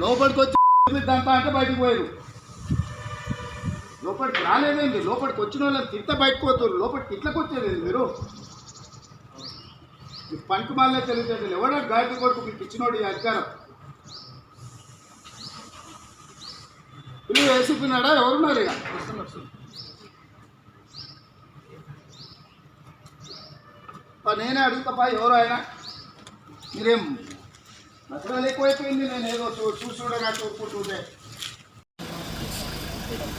లోపలికి వచ్చి దాంతో అంటే బయటకు పోయారు. లోపలికి రాలేదండి లోపలికి వచ్చిన వాళ్ళని తిట్ట బయటకు పోతారు లోపలికి ఇట్లకి వచ్చేది మీరు? ఈ పంట మాలే తెలియదు ఎవడో గాయత్రి కొడుకు మీకు ఇచ్చినోడు ఈ అధికారం. పిల్లలు వేసుకున్నాడా ఎవరున్నారు ఇక? నేనే అడుగుతాపా ఎవరు ఆయన? మీరేం నచ్చడాలు ఎక్కువైపోయింది నేను ఏదో చూ- చూసి చూడగా చూసుకుంటుంటే హాస్పిటల్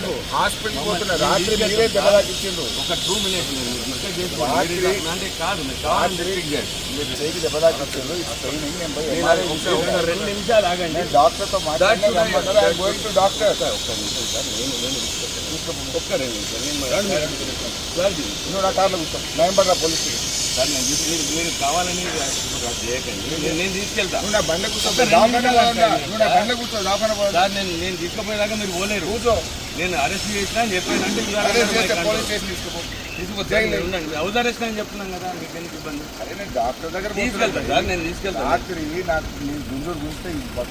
కు హాస్పిటల్ పోతున్న రాత్రి మీరే దెబ్బతాకిచ్చిండు ఒక టూ మినిట్స్ అంటే కాదు మీరు చేయికి రెండు నిమిషాలు ఆగండి. నేను డాక్టర్తో మాట్లాడినా That's right. రమ్మన్నారు. I'm going to doctor. ఒక్క నిమిషం సార్ నేను ఒక్క రెండు నిమిషాలు. నువ్వు నా కార్లో కూర్చో నయంబర్ పోలీస్ స్టేషన్. సార్ నేను మీరు మీరు కావాలని చేయకండి. నేను తీసుకెళ్తా. నువ్వు నా బండ్ల కూర్చో. నువ్వు నా బండ్ల కూర్చో దాపన పోదా? సార్ నేను నేను తీసుకుపోయేదాకా మీరు పోలేరు. కూర్చో. నేను అరెస్ట్ చేసినా అని చేస్తే. పోలీస్ స్టేషన్ తీసుకుపో. హౌస్ అరెస్ట్ చెప్తున్నాం కదా మీకు ఎందుకు ఇబ్బంది? అరే నేను డాక్టర్ దగ్గర తీసుకెళ్తా పోతున్నా. సార్ నేను తీసుకెళ్తాను రాత్రి నాకు నేను గుంజూరు గుంజితే